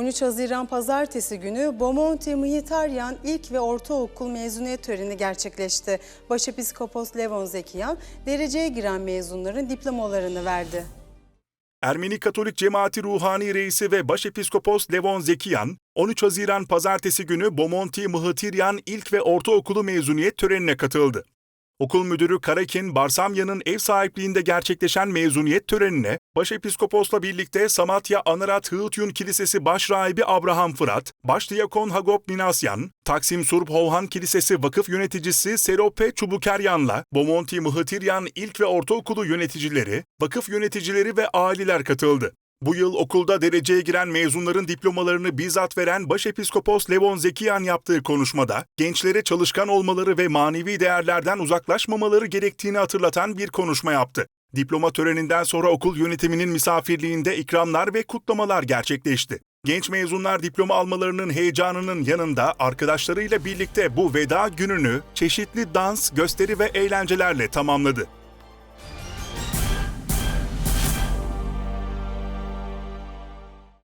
13 Haziran Pazartesi günü Bomonti Mıhitaryan İlk ve Ortaokul mezuniyet töreni gerçekleşti. Başepiskopos Levon Zekiyan dereceye giren mezunların diplomalarını verdi. Ermeni Katolik Cemaati Ruhani Reisi ve Başepiskopos Levon Zekiyan, 13 Haziran Pazartesi günü Bomonti Mıhıtiryan İlk ve Ortaokulu mezuniyet törenine katıldı. Okul müdürü Karakin Barsamya'nın ev sahipliğinde gerçekleşen mezuniyet törenine Başepiskopos'la birlikte Samatya Anarat Hığıtyun Kilisesi Başrahibi Abraham Fırat, Başdiyakon Hagop Minasyan, Taksim Surp Hovhan Kilisesi Vakıf Yöneticisi Serope Çubukeryan'la Bomonti Mıhıtiryan İlk ve Ortaokulu yöneticileri, vakıf yöneticileri ve aileler katıldı. Bu yıl okulda dereceye giren mezunların diplomalarını bizzat veren Başepiskopos Levon Zekiyan yaptığı konuşmada, gençlere çalışkan olmaları ve manevi değerlerden uzaklaşmamaları gerektiğini hatırlatan bir konuşma yaptı. Diploma töreninden sonra okul yönetiminin misafirliğinde ikramlar ve kutlamalar gerçekleşti. Genç mezunlar diploma almalarının heyecanının yanında arkadaşlarıyla birlikte bu veda gününü çeşitli dans, gösteri ve eğlencelerle tamamladı.